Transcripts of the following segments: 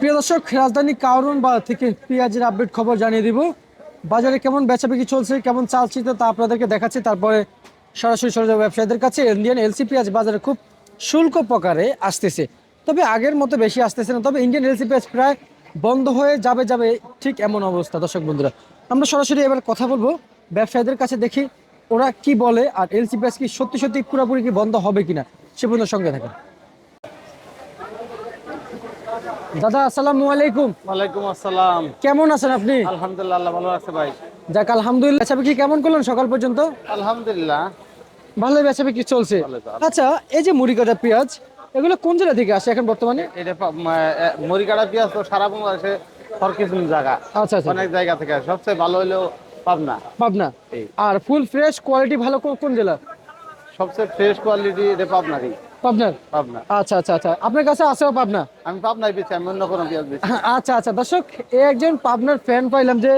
প্রিয় দর্শক, রাজধানী কারণ বাজার থেকে পেঁয়াজের আপডেট খবর জানিয়ে দিব। বাজারে কেমন বেচাবিক্রি চলছে, কেমন চাল চিত্র তা আপনাদেরকে দেখাচ্ছি। তারপরে সরাসরি সরে যাব ব্যবসায়ীদের কাছে। ইন্ডিয়ান এলসি পেঁয়াজ বাজারে খুব শুল্ক প্রকারে আসতেছে। তবে আগের মতো বেশি আসতেছে না, তবে ইন্ডিয়ান এলসি পেঁয়াজ প্রায় বন্ধ হয়ে যাবে যাবে ঠিক এমন অবস্থা। দর্শক বন্ধুরা, আমরা সরাসরি এবার কথা বলব ব্যবসায়ীদের কাছে, দেখি ওরা কি বলে, আর এলসি পেঁয়াজ কি সত্যি সত্যি পুরোপুরি কি বন্ধ হবে কিনা, সে পর্যন্ত সঙ্গে থাকেন। দাদা আসসালামু আলাইকুম। ওয়ালাইকুম আসসালাম। কেমন আছেন আপনি? আলহামদুলিল্লাহ ভালো আছে ভাই। যাক আলহামদুলিল্লাহ। বেচা বিক্রি কেমন করলেন সকাল পর্যন্ত? আলহামদুলিল্লাহ। ভালো বেচা বিক্রি চলছে? আচ্ছা এই যে মুড়ি কাটা পেঁয়াজ এগুলো কোন জেলা থেকে আসে এখন বর্তমানে? এটা পা- ম- এ, মরিকাটা পেঁয়াজ তো সারা বাংলাদেশে ফরকিসুন জায়গা। আচ্ছা আচ্ছা। অনেক জায়গা থেকে সবচেয়ে ভালো হলো পাবনা। পাবনা। আর ফুল ফ্রেশ কোয়ালিটি ভালো কোন জেলা? সবচেয়ে ফ্রেশ কোয়ালিটি এটা পাবনারই পাবনার? পাবনা। আচ্ছা আচ্ছা আচ্ছা। আপনার কাছে আছেও পাবনা? আমি পাবনায় বেছি আমি অন্য কোনো পেঁয়াজ বেছি আচ্ছা আচ্ছা। দর্শক এই একজন পাবনার ফ্যান পাইলাম যে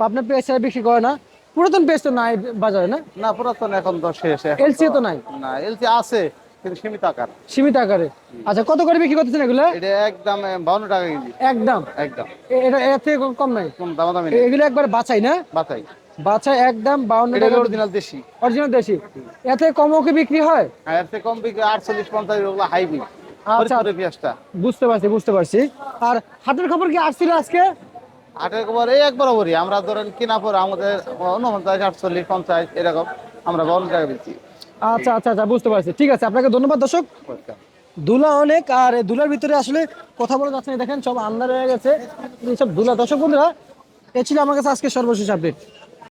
পাবনার পেঁয়াজ ছাড়া বিক্রি করে না। পুরাতন পেঁয়াজ তো নাই বাজারে না? না পুরাতন এখন তো শেষ এলসি তো নাই? না এলসি আছে কিন্তু সীমিত আকার। সীমিত আকারে। আচ্ছা কত করে বিক্রি করতেছেন এগুলো? এটা একদম বাউন্ন টাকা কেজি। একদম? একদম। এটা এর থেকে কম নাই? কোন দামাদামি নেই। এগুলো একবার বাছাই না? বাতাই বাছাই একদম বাউন্ন এটা টাকা অরিজিনাল দেশি। অরিজিনাল দেশি। এতে কমও কি বিক্রি হয়? এর থেকে কম বিক্রি আটচল্লিশ পঞ্চাশ ওগুলো হাইব্রিড আচ্ছা। ফরিদপুরের পেঁয়াজটা। বুঝতে পারছি বুঝতে পারছি। আর হাটের খবর কি আসছিল আজকে? আটের খবর এই এক বরাবরই আমরা ধরেন কিনা পর আমাদের উনপঞ্চাশ আটচল্লিশ পঞ্চাশ এরকম আমরা বাউন্ন টাকা বেচি। আচ্ছা আচ্ছা আচ্ছা বুঝতে পারছি। ঠিক আছে আপনাকে ধন্যবাদ দর্শক। দুলা অনেক আর দুলার ভিতরে আসলে কথা বলা যাচ্ছে না। দেখেন সব আন্দার হয়ে গেছে। সব দুলা দর্শক বন্ধুরা এ ছিল আমার কাছে আজকে সর্বশেষ আপডেট